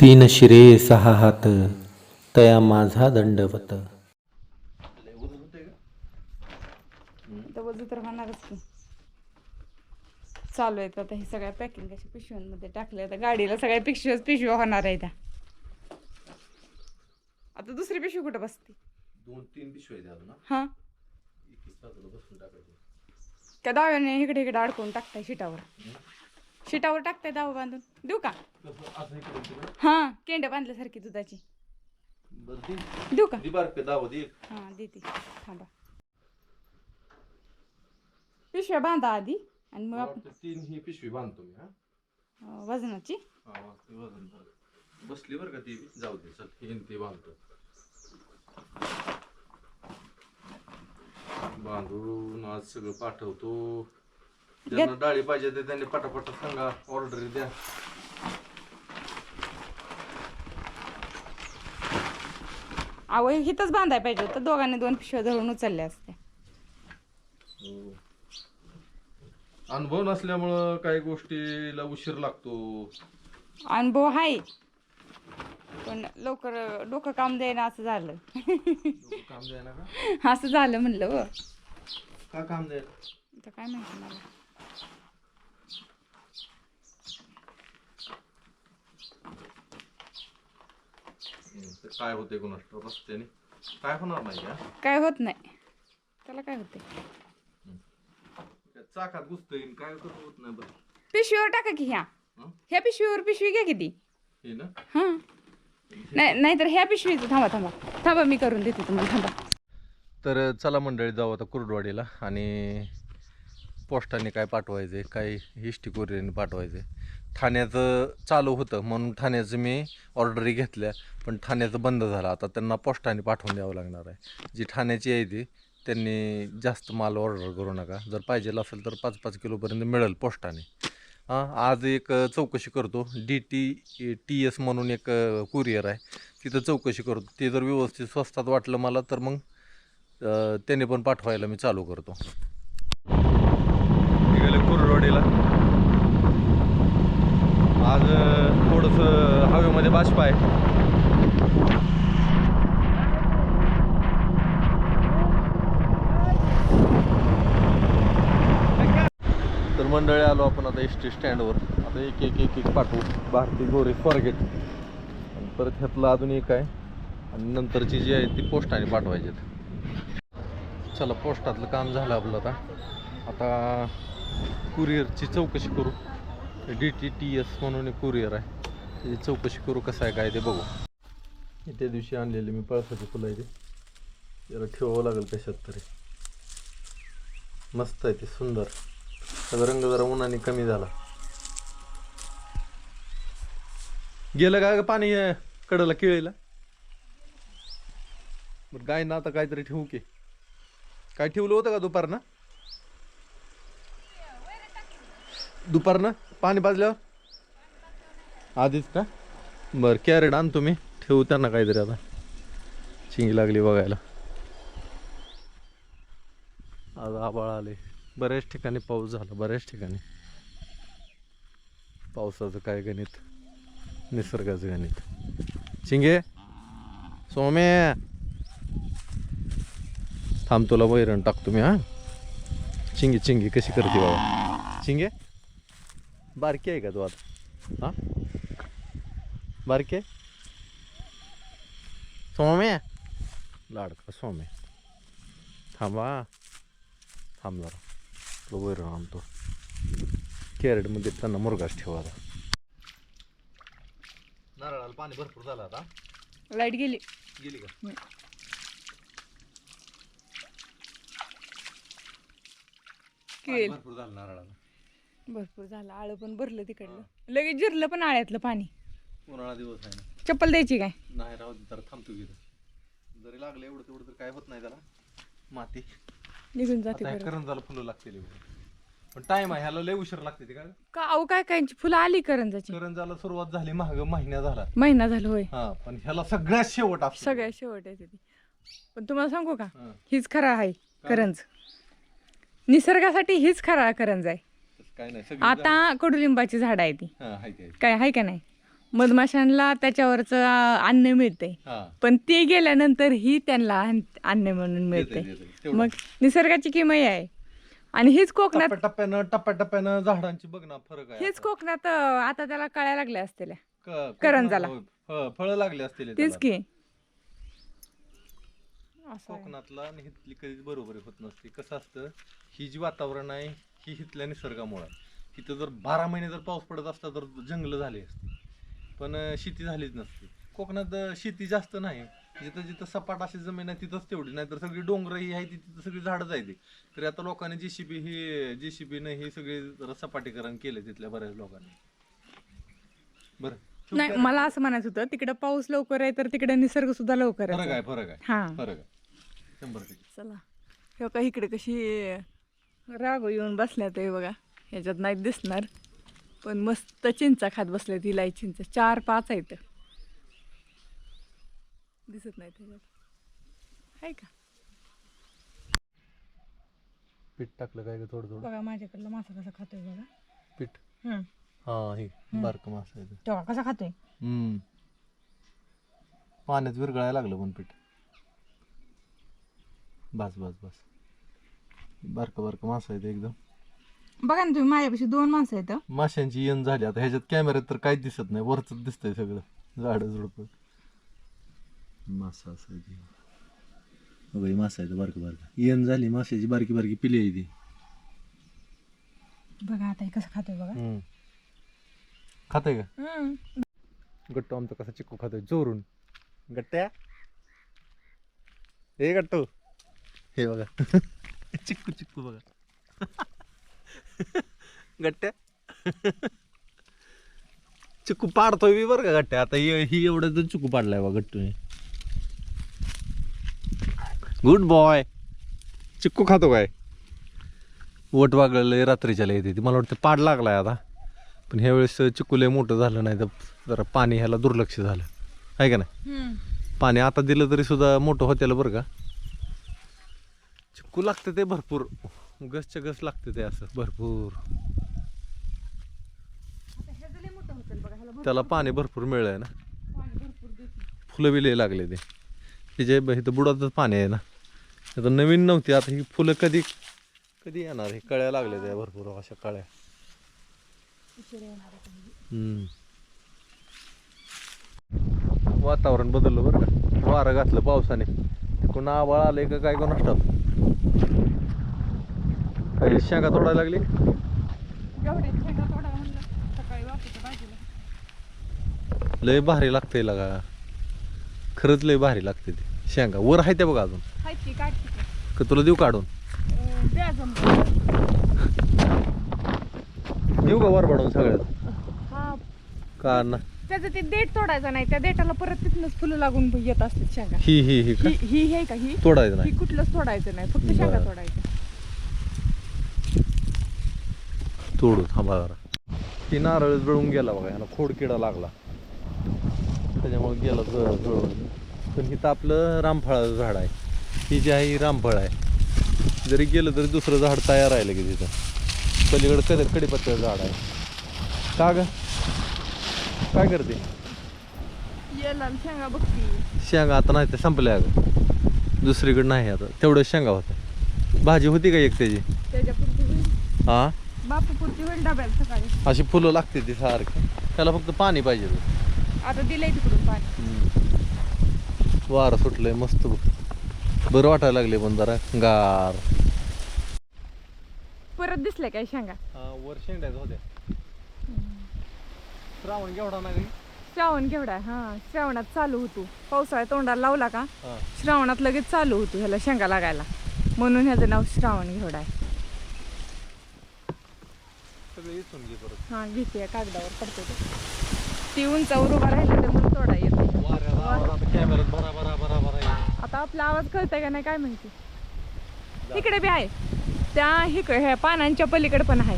तीन शिरे सहा हात तया माझा दंडवत. तर वजू तर होणारच की. चालू आहेत आता हे सगळ्या पॅकिंग अशा पिशव्यांमध्ये टाकल्या आता गाडीला सगळ्या पिशव्याच पिशव्या होणार आहे त्या आता दुसरी पिशवी कुठं बसते? दोन तीन पिशवे द्या ना हां? त्या दाव्याने इकडे इकडे अडकवून टाकताय शिटावर. शिटावर टाकताय दावा बांधून. देऊ का? हां केंड्या बांधल्यासारखी दुधाची. देऊ का? हां देते. थांबा. पिशव्या बांधा आधी आणि मग आपण तीन ही पिशवी बांधतो मी हा. अं, वजनाची. हा वजन. बसली बरं का ती? जाऊ दे चल हे न ते बांधतो. बांधून आज सगळं पाठवतो. ज्यांना डाळी पाहिजे ते त्यांनी पटापट सांगा ऑर्डर द्या. अहो हिथंच बांधाय पाहिजे होतं. दोघांनी दोन पिशव्या धरून उचलल्या असत्या हो. अनुभव नसल्यामुळं काही गोष्टीला उशीर लागतो. अनुभव आहे पण लवकर डोकं काम द्यायला असं झालं. लोकं काम द्यायला का? असं झालं म्हणलं हो. का काम द्यायला आता काय माहिती मला. ते काय होते कोणाष्ट रस्त्याने काय होणार नाही का? काय होत नाही. त्याला काय होते काय चाकात घुसतंय आणि काय कसं होत नाही बरं. पिशवीवर टाका की ह्या. हं? ह्या पिशवीवर पिशवी घ्या किती हे ना? हां. नाही नाहीतर ह्या पिशवीचं थांबा थांबा. थांबा मी करून देते तुम्हाला. थांबा. तर चला मंडळी जाऊ आता कुर्डवाडीला आणि पोस्टाने काय पाठवायचे काय हिस्टी कोरियरने पाठवायचे. ठाण्याचं चालू होतं म्हणून ठाण्याचं मी ऑर्डरी घेतल्या पण ठाण्याचं बंद झालं. आता त्यांना पोस्टाने पाठवून द्यावं लागणार आहे. जी ठाण्याची आहे ती त्यांनी जास्त माल ऑर्डर करू नका. जर पाहिजे असेल तर पाच पाच किलोपर्यंत मिळेल पोस्टाने. हां आज एक चौकशी करतो. डी टी टी एस म्हणून एक कुरिअर आहे. तिथं चौकशी करतो. ते जर व्यवस्थित स्वस्तात वाटलं मला तर मग त्याने पण पाठवायला मी चालू करतो. निघाले कुरवाडीला आज थोडंसं हवेमध्ये बाष्प आहे. तर मंडळी आलो आपण आता एस टी स्टँडवर. आता एक एक एक एक पाठवू. भारती गोरे फॉरगेट आणि परत ह्यातलं अजून एक आहे. आणि नंतरची जी आहे ती पोस्टाने पाठवायची चला पोस्टातलं काम झालं आपलं आता. आता कुरिअरची चौकशी करू. डी टी टी एस म्हणून एक कुरिअर आहे. त्याची चौकशी करू कसं आहे काय ते बघू. त्या दिवशी आणलेले मी पळसाची फुलं आहे ते. जरा ठेवावं लागेल कशात तरी मस्त आहे ते सुंदर. त्याचा रंग जरा उन्हाने कमी झाला. गेलं का पाणी कडला केळीला? बरं गायना आता काहीतरी ठेवू की. काय ठेवलं होतं का दुपारनं? दुपारनं? पाणी पाजल्यावर? आधीच का? बरं कॅरेट आण तुम्ही. ठेवू त्यांना काहीतरी आता. चिंगी लागली बघायला. आज आबाळ आले. बऱ्याच ठिकाणी पाऊस झाला बऱ्याच ठिकाणी. पावसाचं काय गणित? निसर्गाचं गणित. चिंगे? सोमे? थांब तुला वैरण टाकतो मी हा? चिंगी चिंगी कशी करते बाबा? चिंगे? बारकी आहे का तू आता? हा? बारकी? सोमे लाडका सोमे थांबा. थांब जरा. तुला वैरण आणतो. कॅरेटमध्ये त्यांना मुरगास ठेवा आता. नारळाला पाणी भरपूर झालं आता. लाइट गेली. गेली का? भरपूर झालं नारळाला. भरपूर झालं. आळं पण भरलं तिकडलं. लगेच जिरलं पण आळ्यातलं पाणी. उन्हाळा दिवस आहे ना. चप्पल द्यायची काय? नाही राहू दे तर थांबतो की इथं. जरी लागलं एवढं तेवढं तर काय होत नाही त्याला. माती. निघून जाते आता बरं करंजाला फुलं लागतील पण टाइम आहे ह्याला लय उशीर लागते ते काय? का अहो काय कायची फुलं आली करंजाची? करंजाला सुरुवात झाली महाग महिना झाला. महिना झाला होय. हा पण ह्याला सगळ्यात शेवट असतो सगळ्या शेवट येते ती पण तुम्हाला सांगू का? हा. हीच खरा आहे करंज. निसर्गासाठी हीच खरा करंज आहे. काय नाही सगळी आता कडुलिंबाची झाड आहे ती. हा हाय ते काय आहे का नाही? मधमाशांना त्याच्यावरचं अन्न मिळतंय. हा. पण ते गेल्यानंतर ही त्यांना अन्न- अन्न म्हणून मिळते देते. मग निसर्गाची किमया आहे. आणि हीच कोकणात टप्प्याटप्प्यानं टप्प्याटप्प्यानं झाडांची बघ ना फरक आहे हेच कोकणात अं, आता त्याला कळ्या लागल्या असतील. क- करंजाला. फळ- फळं लागली असतील तेच त्याला. की. असं आहे. कोकणातला आणि कधीच बरोबरी होत नसते. कसं असतं? ही जी वातावरण आहे ही हिथल्या निसर्गामुळे. आहे. इथं जर बारा महिने जर पाऊस पडत असता तर जंगल झाली असती. पण शेती झालीच नसती. कोकणात शेती जास्त नाही. जिथं जिथं सपाट अशी जमीन आहे तिथंच तेवढी. नाही तर सगळी डोंगर ही आहे ती तिथं सगळी झाडं जायची. तरी आता लोकांनी जेसीबी ही जेसीबीनं ही सगळी जरा सपाटीकरण केलं तिथल्या बऱ्याच लोकांनी. बरं. नाही? मला असं म्हणायचं होतं तिकडे पाऊस लवकर आहे तर तिकडे निसर्ग सुद्धा लवकर फरक आहे आहे फरक आहे. हा. फरक आहे. शंभर टक्के. चला. हे का इकडे कशी रागो येऊन बसल्यात आहे बघा. ह्याच्यात नाही दिसणार. पण मस्त चिंचा खात बसल्यात इलाई चिंच. चार पाच आहेत. दिसत नाही त्याच्यात आहे का? पीठ टाकलं काय थोडं थोडं? बघा माझ्याकडला मासा कसा खातोय बघा. पीठ. हा हे बारक मास आहे. तेव्हा कसा खातोय? पाण्यात विरघळायला लागलं पण पीठ. बस बस बस. बारक बारक मास आहे ते एकदम. बघा ना तुम्ही माझ्यापाशी दोन माणसं आहेत हं. माशांची येण झाली. आता ह्याच्यात कॅमेऱ्यात तर काहीच दिसत नाही. वरच दिसतंय सगळं. झाड झुडप. मासा असं बघा मासा आहे बारक बारक. येण झाली माशाची बारकी बारकी पिली आहे ती. बघा आता हे कसं खातोय बघा. खातंय का? गट्टू आमचा कसा चिक्कू खातोय? जोरून. गट्ट्या? हे गट्टू. हे बघा. चिक्कू चिक्कू बघा. गट्ट्या चिक्कू पाडतोय मी बरं का गट्ट्या आता ही ही एवढं तर चिक्कू पाडलाय बा गट्टूने गुड बॉय चिक्कू खातो काय? वट वागलेलं रात्रीच्या येते ती. मला वाटतं पाड लागलाय आता. पण ह्या वेळेस चिक्कू लय मोठं झालं नाही तर जरा पाणी ह्याला दुर्लक्ष झालं. आहे का नाही? पाणी आता दिलं तरी सुद्धा मोठं होत्याला बरं का? चिक्कू लागतं ते भरपूर. गसच्या गस लागतं ते असं. भरपूर. त्याला पाणी भरपूर मिळलंय ना. फुलं बी लय लागले ते. तिचे ब- इथं बुडातच पाणी आहे ना. आता नवीन नव्हती आता ही फुलं कधी कधी येणार? हे कळ्या लागल्या त्या भरपूर अशा कळ्या. हम्म. वातावरण बदललं बरं का? वारं घातलं पावसाने. तिकडून आबाळ आलंय का काय कोण असतात काही शेंगा तोडायला लागली. लय भारी लागते लगा. खरंच लय भारी लागते ते शेंगा. वर आहे ते बघा अजून. की तुला देऊ काढून. देऊ का वर पाडून सगळ्यात? हा. का ना? त्याचं ते देठ तोडायचं नाही. त्या देठाला परत तिथनंच फुलं लागून येत असतात शेंगा. ही ही ही ही का ही? तोडायचं नाही. ही कुठलंच तोडायचं नाही. फक्त शेंगा बरं. तोडू थांबा जरा. ती नारळ जळून गेला बघा ह्याला खोड किडा लागला. त्याच्यामुळे गेला जळ जळून. पण इथं आपलं रामफळाचं झाड आहे. ही जी आहे ही रामफळ आहे. जरी गेलं तरी दुसरं झाड तयार आहे लगेच तिथं पलीकडं कधी कडीपत्त्याचं झाड आहे. का ग? काय करते? येला शेंगा बघती. शेंगा आता नाही ते संपल्या अगं. दुसरीकडे नाही आता. तेवढं शेंगा होत्या. भाजी होती का एक त्याची? हां बापूपुरती होईल डब्याला सकाळी. अशी फुलं लागते ती सारखी. त्याला फक्त पाणी पाहिजे होतं. आता दिलंय तिकडून पाणी. वारं सुटलंय मस्त बघ. बरं वाटायला लागले पण जरा. गार. परत दिसल्या काय शेंगा? वर शेंड्याच होत्या. श्रावण केवढा ना श्रावण केवढा आहे? हा श्रावणात चालू होतो. पावसाळ्यात तोंडाला लावला का? हा. श्रावणात लगेच चालू होतो ह्याला शेंगा लागायला. म्हणून ह्याचं नाव श्रावण घेवडा आहे. सगळं इथून घे परत. हा घेते कागदावर पडते ते. ती उंचावर उभा राहिली तर मग तोडा येते वाऱ्याला आवाज आता कॅमेऱ्यात येईल. आपला आवाज कळतंय का नाही काय माहिती? इकडे बी आहे. त्या इकडे ह्या पानांच्या पलीकडे पण आहे.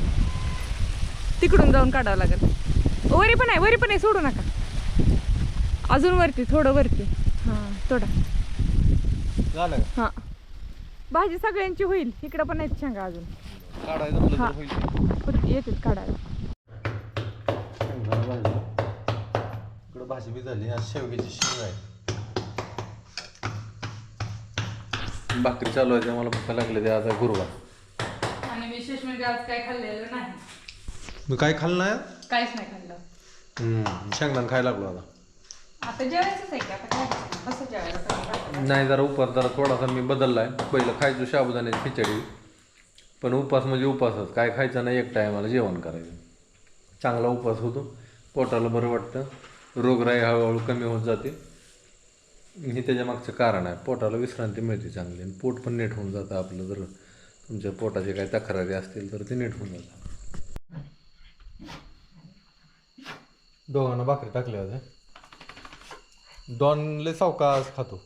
तिकडून जाऊन काढावं लागेल. वरी पण आहे वरी पण आहे सोडू नका. अजून वरती थोडं वरती. हां थोडा झालं का? हां. भाजी सगळ्यांची होईल. इकडं पण आहेत शेंगा अजून. हा. काढायला. भाजी बी झाली आज शेवग्याची शेंग आहे. भाकरी चालू आहे मला भूका लागले ते आज गुरुवार. आणि विशेष म्हणजे आज काय खाल्लेलं नाही. मी काय खाल्लं नाही? काहीच नाही खाल्लं. हम्म, शेंगदाणा खायला लागलो आता. आता जेवायचंच आहे का आता काय करायचं? कसं जेवायला पाहिजे? नाही जरा उपास जरा थोडासा मी बदललाय. पहिलं खायचो साबुदाण्याची खिचडी. पण उपास म्हणजे उपासच. काय खायचं नाही एक टायमाला जेवण करायचं. चांगला उपास होतो. पोटाला बरं वाटतं. रोगराई हळूहळू कमी होत जाते. हे त्याच्या मागचं कारण आहे. पोटाला विश्रांती मिळते चांगली. आणि पोट पण नीट होऊन जातं आपलं. जर तुमच्या पोटाचे काही तक्रारी असतील तर ते नीट होऊन जातं दोघांना भाकरी टाकल्या होत्या. डॉन लय सावकाश खातो.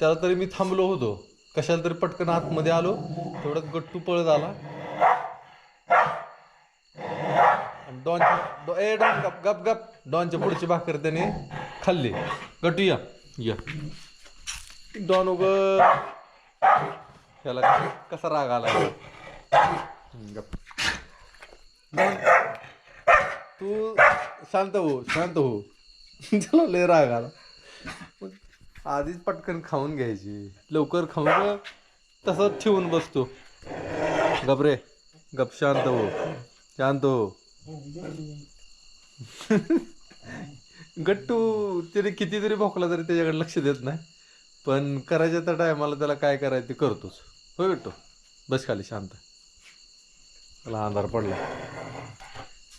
त्याला तरी मी थांबलो होतो. कशाला तरी पटकन आतमध्ये आलो तेवढ्यात गट्टू पळत आला. आणि डॉन डॉ- ए डॉन गप गप गप. डॉनच्या पुढची भाकर त्याने खाल्ली. गट्टू या या. डॉन उग त्याला कसा राग आला? गप. डॉन तू शांत हो शांत हो. त्याला लय राग आला. आधीच पटकन खाऊन घ्यायची. लवकर खाऊन तसंच ठेवून बसतो. गबरे गप शांत हो. शांत हो. गट्टू त्याने कितीतरी भोकला तरी त्याच्याकडे लक्ष देत नाही. पण करायच्या त्या टायमाला त्याला काय करायचं ते करतोच. हो गट्टू? बस खाली शांत. त्याला अंधार पडला.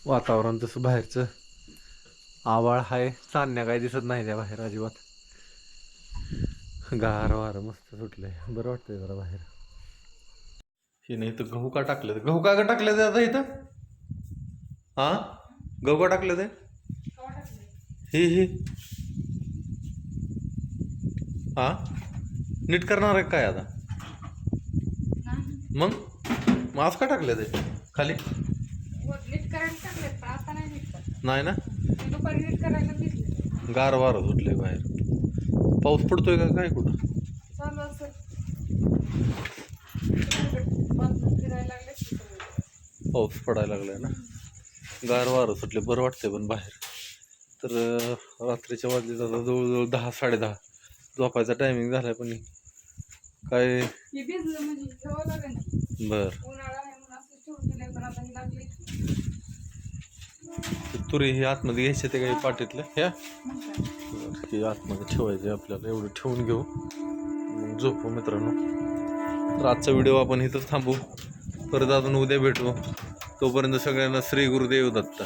वातावरण तसं बाहेरचं. आवाळ आहे चांदण्या काय दिसत नाही त्या बाहेर अजिबात. गार वार मस्त सुटलंय. बरं वाटतंय जरा बाहेर. हे नाही तर गहू का टाकले गहू का का टाकले आता इथं? हा? गहू का टाकले ते हे हे. हा? नीट करणार आहे काय आता? मग? मास्क का टाकले ते खाली? नीट करायला टाकलेत, पण आता नाही नीट करत. नाही ना ते. गार वार सुटले बाहेर. पाऊस पडतोय का काय कुठं? चालू फिरायला लागले. पाऊस पडायला लागलाय ना? गार वारं सुटले बरं वाटतंय पण बाहेर. तर रात्रीच्या वाजले आता जवळजवळ दहा साडेदहा झोपायचा टायमिंग झालाय पण काय? म्हणजे. बर. तुरी हे आतमध्ये घ्यायची ते काही पाटीतलं ह्या ती आतमध्ये ठेवायचे आपल्याला. एवढं ठेवून घेऊ. मग झोपू मित्रांनो. तर आजचा व्हिडिओ आपण इथंच थांबू. परत अजून उद्या भेटू. तोपर्यंत सगळ्यांना श्री गुरुदेव दत्ता.